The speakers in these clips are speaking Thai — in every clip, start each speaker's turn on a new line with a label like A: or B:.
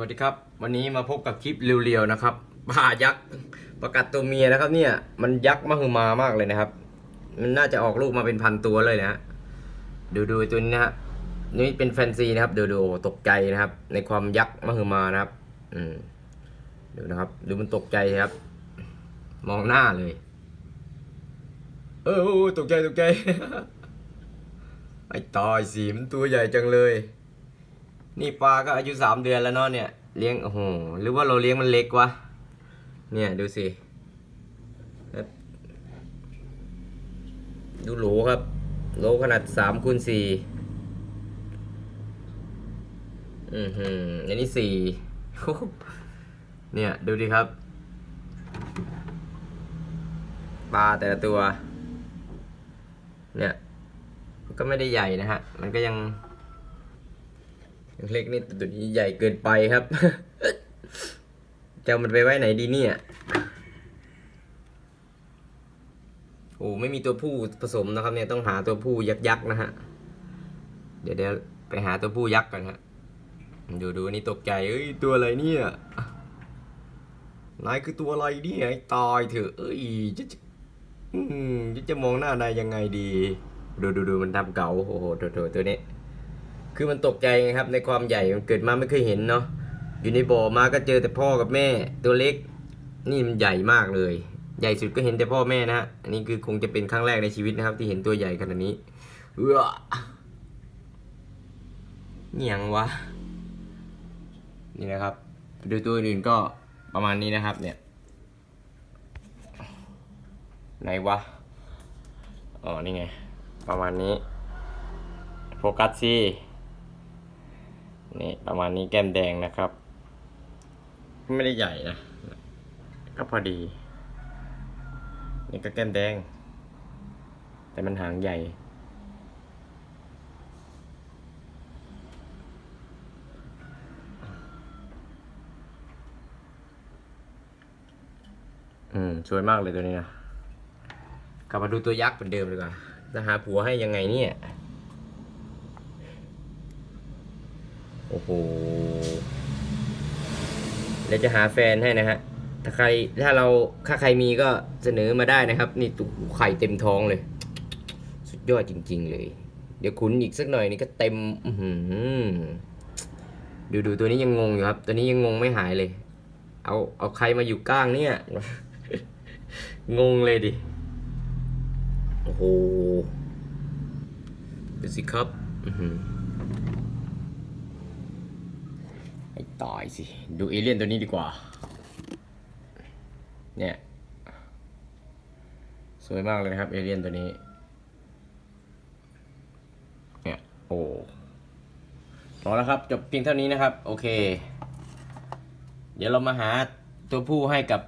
A: วัสดีครับ วันนี้มาพบกับคลิปเรียวๆนะครับปลายักษ์ประกัดตัวเมียนะครับ เนี่ยมันยักษ์มหึมามากเลยนะครับ มันน่าจะออกลูกมาเป็นพันตัวเลยนะฮะดูดูตัวนี้นะฮะนี่เป็นแฟนซีนะครับดูดูตกใจนะครับ ในความยักษ์มหึมานะครับ อืมดูนะครับดูมันตกใจครับ มองหน้าเลย เออตกใจตกใจไอ้ตายสีมันตัวใหญ่จังเลย นี่ปลาก็อายุสามเดือนแล้วเนาะเนี่ยเลี้ยงโอ้โหหรือว่าเราเลี้ยงมันเล็กวะเนี่ยดูสิดูโหลครับโหลขนาดสามคูณสี่อือหืออันนี้สี่เนี่ยดูดิครับปลาแต่ละตัว เนี่ยก็ไม่ได้ใหญ่นะฮะ มันก็ยัง เล็กนี่ตัวนี้ใหญ่เกินไปครับจะเอามันไปไว้ไหนดีเนี่ย โอ้ไม่มีตัวผู้ผสมนะครับเนี่ยต้องหาตัวผู้ยักษ์ยักษ์นะฮะ เดี๋ยวเดี๋ยวไปหาตัวผู้ยักษ์กันฮะ ดูดูอันนี่ตกใจเอ้ยตัวอะไรเนี่ยนายคือตัวอะไรเนี่ยไอ้ตายเถอะเอ้ยจะจะจะจะมองหน้านายยังไงดี ดูดูดูมันทำเก่าโอ้โหตัวตัวตัวนี้ คือมันตกใจไงครับ ในความใหญ่มันเกิดมาไม่เคยเห็นเนาะอยู่ในบ่อมาก็เจอแต่พ่อกับแม่ตัวเล็ก นี่มันใหญ่มากเลย ใหญ่สุดก็เห็นแต่พ่อแม่นะฮะอันนี้คือคงจะเป็นครั้งแรกในชีวิตนะครับ ที่เห็นตัวใหญ่ขนาดนี้เออเนียงวะนี่นะครับดูตัวอื่นก็ประมาณนี้นะครับ เนี่ยไหนวะอ๋อนี่ไง ประมาณนี้ โฟกัสสิ นี่ประมาณนี้แก้มแดงนะครับ ไม่ได้ใหญ่นะ ก็พอดี นี่ก็แก้มแดง แต่มันหางใหญ่ อืม สวยมากเลยตัวนี้นะ กลับมาดูตัวยักษ์เหมือนเดิมดีกว่าจะหาผัวให้ยังไงเนี่ย โอ้โหเดี๋ยวจะหาแฟนให้นะฮะ ถ้าใครถ้าเราถ้าใครมีก็เสนอมาได้นะครับ นี่ตุกไข่เต็มท้องเลย สุดยอดจริง ๆ เลย เดี๋ยวขุนอีกสักหน่อยนี่ก็เต็มหดูดูตัวนี้ยังงงอยู่ครับ ตัวนี้ยังงงไม่หายเลย เอาเอาใครมาอยู่ก้างเนี่ย งงเลยดิ โอ้โหดูสิครับ อือหือ ให้ ตายสิ ดูเอเลี่ยนตัวนี้ดีกว่า เนี่ย สวยมากเลยนะครับ เอเลี่ยนตัวนี้ เนี่ย โอ้พอแล้วครับ จบเพียงเท่านี้นะครับ โอเค เดี๋ยวเรามาหาตัวผู้ให้กับ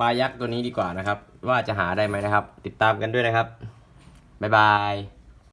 A: ปลายักษ์ตัวนี้ดีกว่านะครับ ว่าจะหาได้ไหมนะครับ ติดตามกันด้วยนะครับ บ๊ายบาย